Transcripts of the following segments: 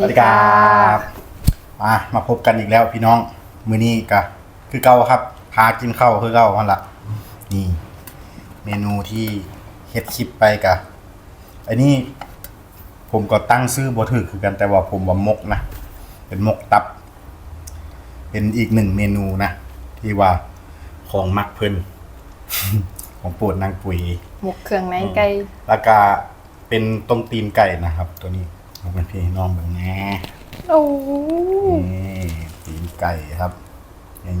ดีครับมามาพบกันอีกแล้วพี่น้อง มื้อนี้ก็คือเก่าครับ พากินข้าวคือเก่าหั่นละนี่ เมนูที่เฮ็ดคลิปไปกะอันนี้ผมก็ตั้งซื้อบ่ถือคือกันแต่ว่าผมว่ามกนะ เป็นมกตับ เป็นอีกหนึ่งเมนูนะ ที่ว่าของมักเพิ่นของโปรดนางปุ๋ยหมกเครื่องในไก่แล้วก็เป็นต้มตีนไก่นะครับ ตัวนี้ เอาเป็นพี่น้องเบิ่งแหน่โอ้นี่ตีนไก่ครับ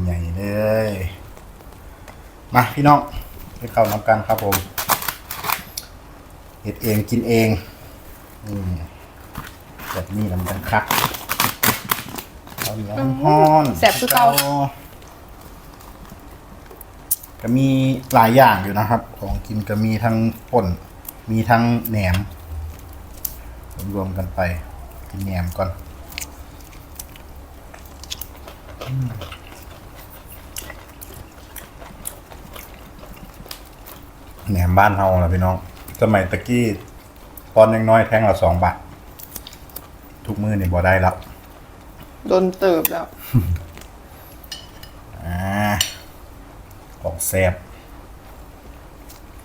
ใหญ่ๆเลย มาพี่น้องไปเข้าน้ำกันครับผมเฮ็ดเองกินเองนี่แบบนี้ลำกันคักข้าวเหนียวฮ้อนแซ่บคือเก่าก็มีหลายอย่างอยู่นะครับ ของกินก็มีทั้งป่น มีทั้งแหนม รวมๆกันไปกินแหนมก่อนอืมแหนมบ้านเฮาล่ะพี่น้อง สมัยตะกี้ตอนยังน้อยแท่งละสองบาท ทุกมือนี่บ่ได้แล้วโดนเติบแล้วอ่าของแซบ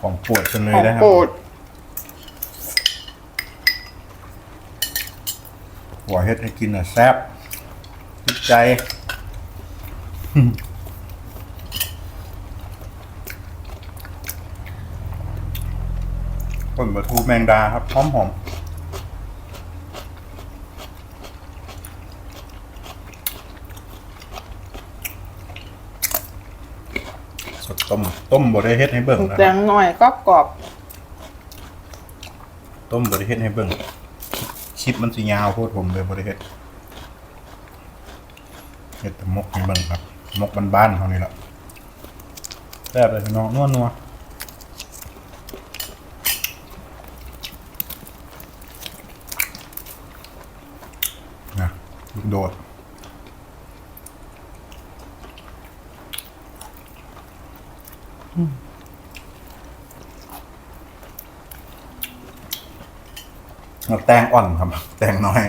ของปวดจนเลขยองนะครับ โปรด หัวเฮ็ดให้กินอะแซบติดใจผลปลาทูแมงดาครับหอมหอมสดต้ม ต้มบดได้เฮ็ดให้เบิ่งนะแดงหน่อยก็กรอบ ต้มบดได้เฮ็ดให้เบิ่ง ชิปมันสิยาวโพดผมเลยบริเฮ็ดเฮ็ดแต่มกนี่เบิ่งครับ มกบ้านๆเท่านี้แหละแซ่บเลยพี่น้องนัวนัวนะลูกโดด แตงอ่อนครับ แตงน้อย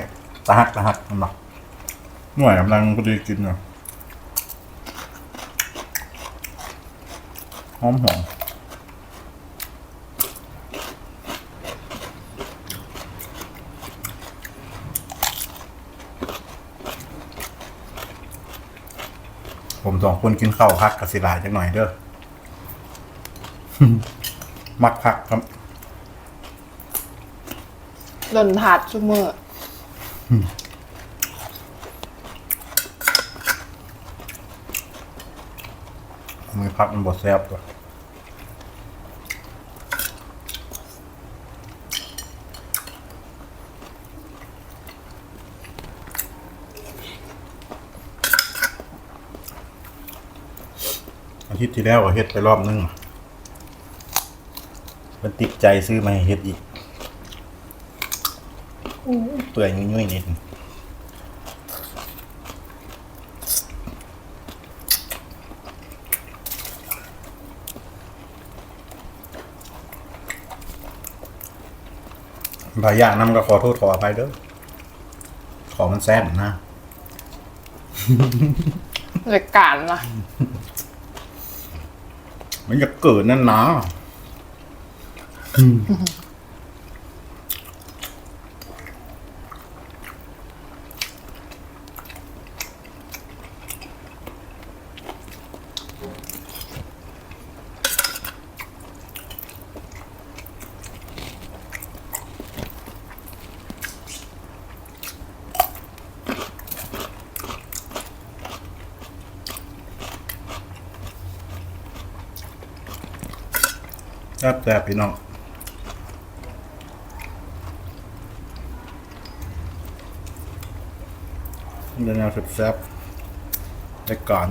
ตะหักตะหักมันเนาะหน่วยกำลังพอดีกินเนะหอมหอมผมสองคนกินข้าวพักกับสิลายจังหน่อยเด้อ มักพักครับ นถาดชุมือมือพักมันบดแซบตัวอาทิตย์ที่แล้วก็เฮ็ดไปรอบนึง มันติดใจซื้อมาให้เฮ็ดอีก ปื่อยยุ่ยๆนิดนึงหลายอย่างนำก็ขอโทษขออภัยเด้อขอมันแซ่บนะรายการล่ะมันจะเกิดนั่นนะ ซ่บแซ่บพี่น้องเดินแนวแซ่บๆไปก่อน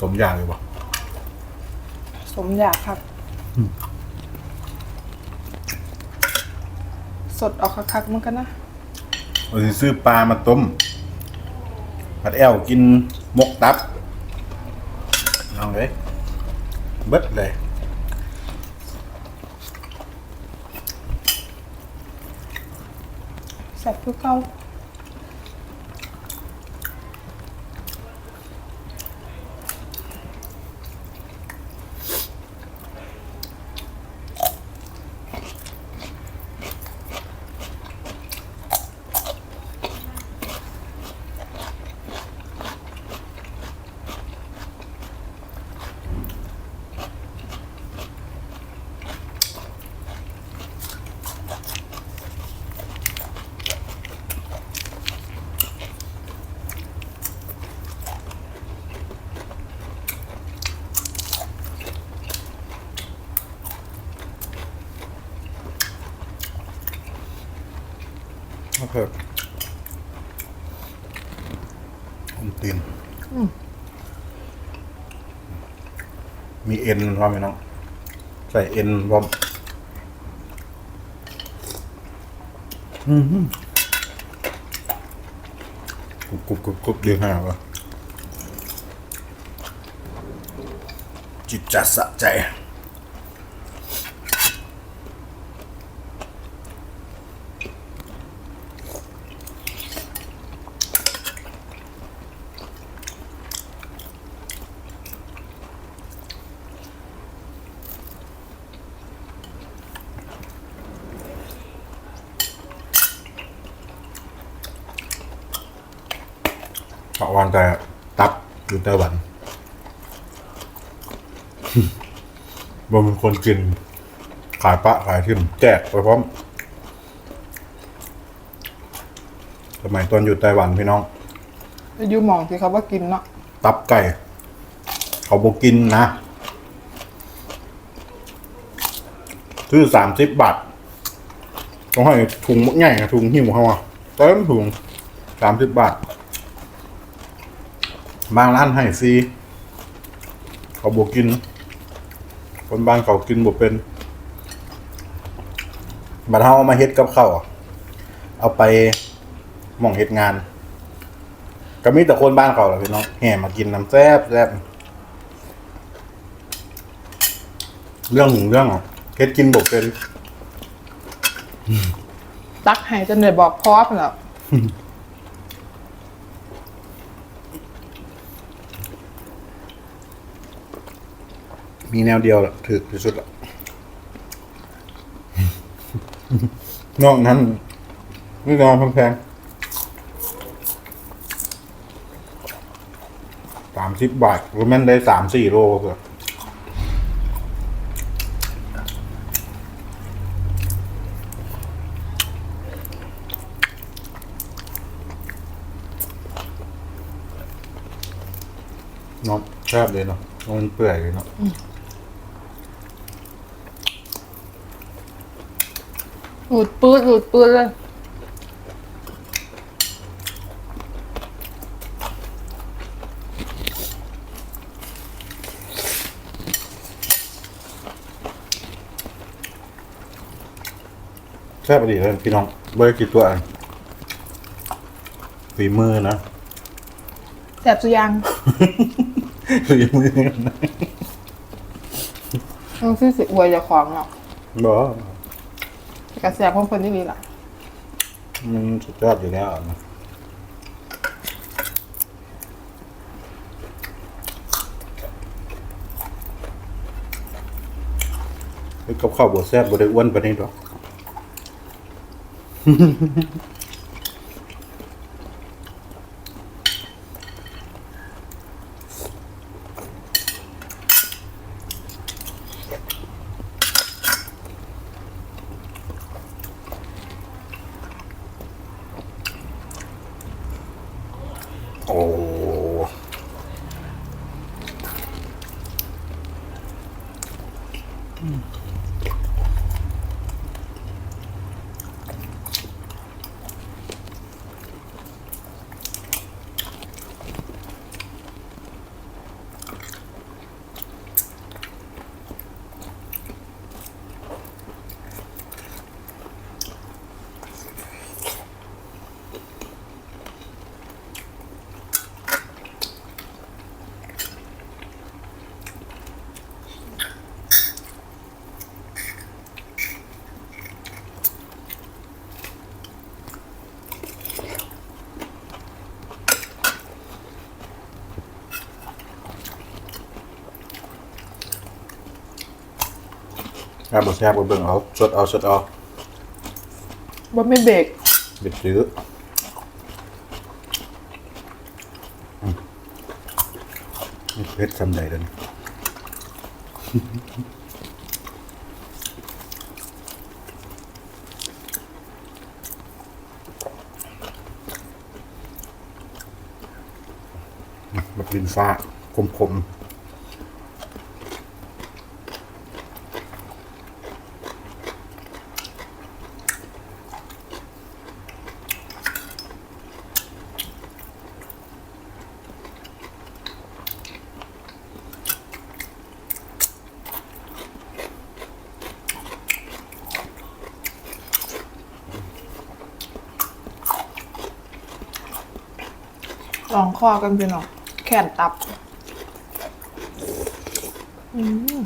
สมอยากเลยวะสมอยากครับ สดออกคักๆเหมันกันนะ เราสิซื้อปลามาต้ม ผัดแอวกินมกตับลองเลยเบิดเลยแซ่บทุกเก้า มะเขือผมตีนมีเอ็นพร้อมไหมน้อง ใส่เอ็นพร้อมอืมกรุบกรุบกรุบกรุบดีขนาดวะจิตจัดสะใจ ปะวันแต่ตับอยู่ไต้หวันบ่เป็นคนกิน ขายปะขายทิมแจกไปพร้อมสมัยตอนอยู่ไต้หวันพี่น้องอายุหมองที่เขาว่ากินเนาะตับไก่ เขาบอกกินนะซื้อสามสิบบาทต้องให้ถุงมักใหญ่นะถุงหิวเขาอะเต็มถุงสามสิบบาท บางร้านให้ฟรีเขาบอกกิน คนบานเขากินบอกเป็นบัดเฮาเอามาเฮ็ดกับข้าวเอาไปหม่องเฮ็ดงาน ก็มีแต่คนบ้านเขาแหละพี่น้องแห่มากินน้ำแซ่บแซ่บเรื่องหุงเรื่องเฮ็ดกินบอกเป็น ตักให้จนเลยบอกพร้อมแล้ว มีแนวเดียวแหละถือที่สุดละนอกนั้นนี่นอนแพงสามสิบบาทรวมแม่นได้สามสี่โลเกือบเนาะแซ่บเลยเนาะมันเปื่อยเลยเนาะ หลุดปื้ดหลุดปื้ดเลยแซ่บดีเลยพี่น้องเบอร์กี่ตัวอันฝีมือนะแซ่บสุยังฝีมือนะต้องซื้อสิอวยเจะของเนาะบอกแต่ กระแสของคนที่นี่ล่ะ มันสุดยอดอยู่แล้วนะกับข้าวบดแซ่บบดได้อ้วนไปนี่หรอก 嗯。 ซ่บบ่แซ่บบ่เบิ่งเอาสดเอาสดเอาว่าไม่เบรกเบ็ดซื้ออืมนี่เพชรสำใดเดินแบบลินฟ้าคมๆ องคอกันพี่น้องแขนตับ อืม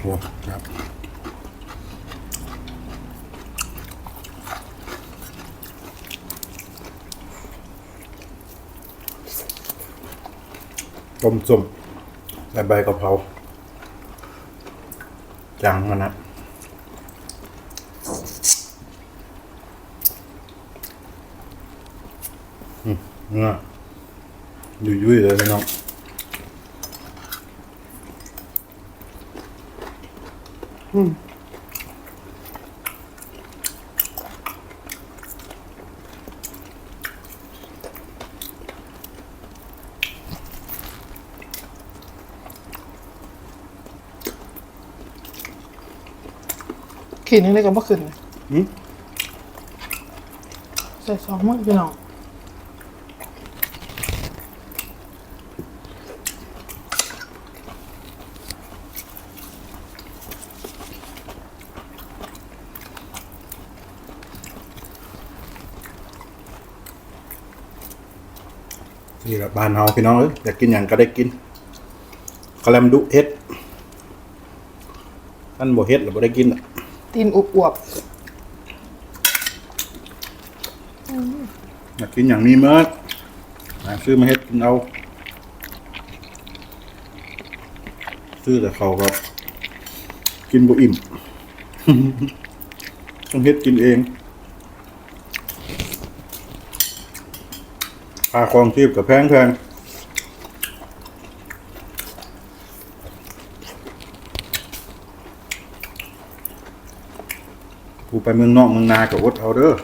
โอ้ครับ ต้มส้มใส่ใบกะเพราจังมันนะเนื้อยุ่ยๆเลยพี่น้อง ขีดนึงเลยก็บ่ขึ้นอืม ใส่สองมือพี่น้องนี่แหละบ้านเฮาพี่น้องเอ้ยอยากกินอย่างก็ได้กินกะแลมดุเฮ็ดท่านบ่เฮ็ดหรือบ่ได้กินอะ ตีนอวบอยากกินอย่างนี้เมื่อหาซื้อมาเฮ็ดกินเอา ซื้อแต่เขาก็กินบ่อิ่ม ต้องเฮ็ดกินเองค่าครองชีพกับแพงแพง ไปเมืองนอกเมืองนากับอดเอาเด้อ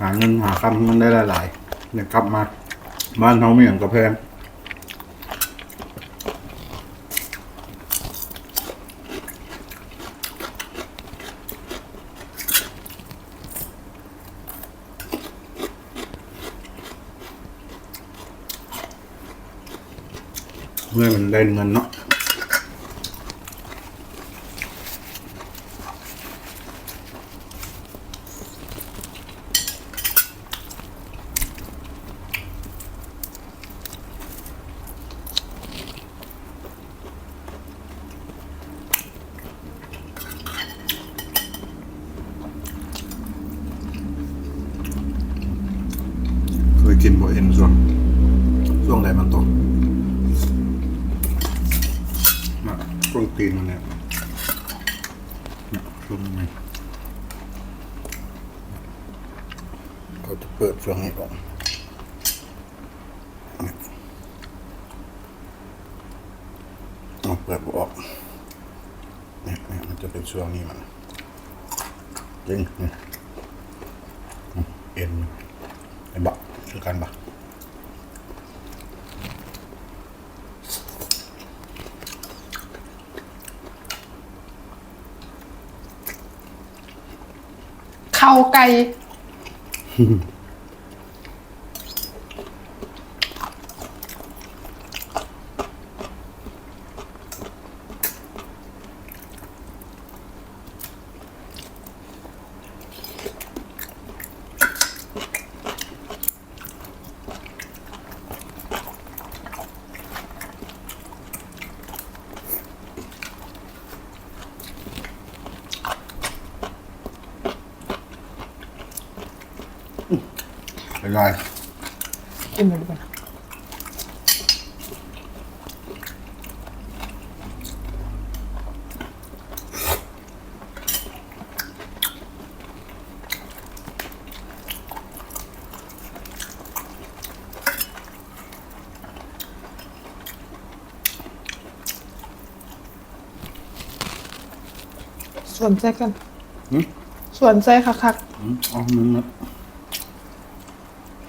หาเงินหาคำมันได้หลายๆเนี่ยกลับมา บ้านเขาไม่อย่างกระแพงเมื่อมันได้เงินเนาะ ตีนมันเนี่ยช่วงนี้เขจะเปิดช่วงนี้ออกเปิดออกเนี่ยมันจะเป็นช่วงนี้มันจริงเอ็นไอ้บักคือการบัก ข้าไก่ ไปเลยกินเลยดีกว่าส่วนใจกัน หืม ส่วนใจคักอืมเอ๋อมันมัน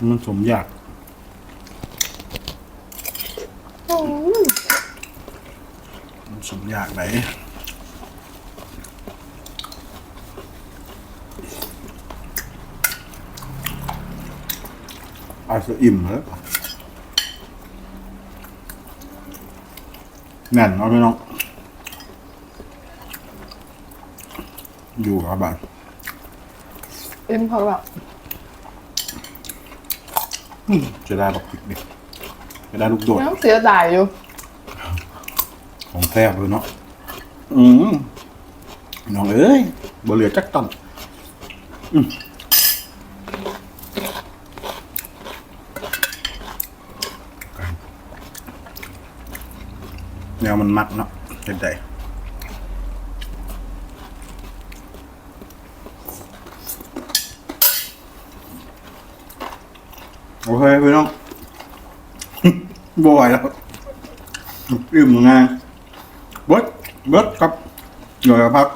มันสมอยากมันสมอยากไหนอาจจะอิ่มแล้วแน่นเนาะพี่น้อง อยู่ครับบ้านเอ็มเขาแบบ จะได้บักพริกดิจะได้ลูกโดดยังเสียดายอยู่ ของแซ่บเลยเนาะอืมน้องเอ้ยบ่เหลือจักตันอืมแนวมันมักเนาะเห็นใจ โอเคพี่น้องบ่ไหวแล้วอิ่มงานเบิดเบิดครับเดี๋ยวพัก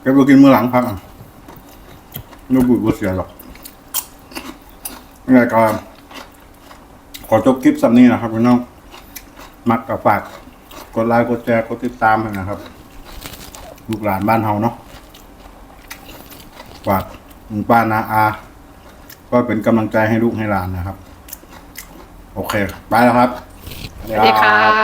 แกไปกินมื้อหลังพักอะไม่บุญบ่เสียหรอกยังไงก็ขอจบคลิปสัมนี้นะครับพี่น้อง มักกับฝาก กดไลค์กดแชร์กดติดตามนะครับ ลูกหลานบ้านเฮาเนาะฝากป้านาอา ก็เป็นกำลังใจให้ลูกให้หลานนะครับ โอเค ไปแล้วครับ สวัสดีค่ะ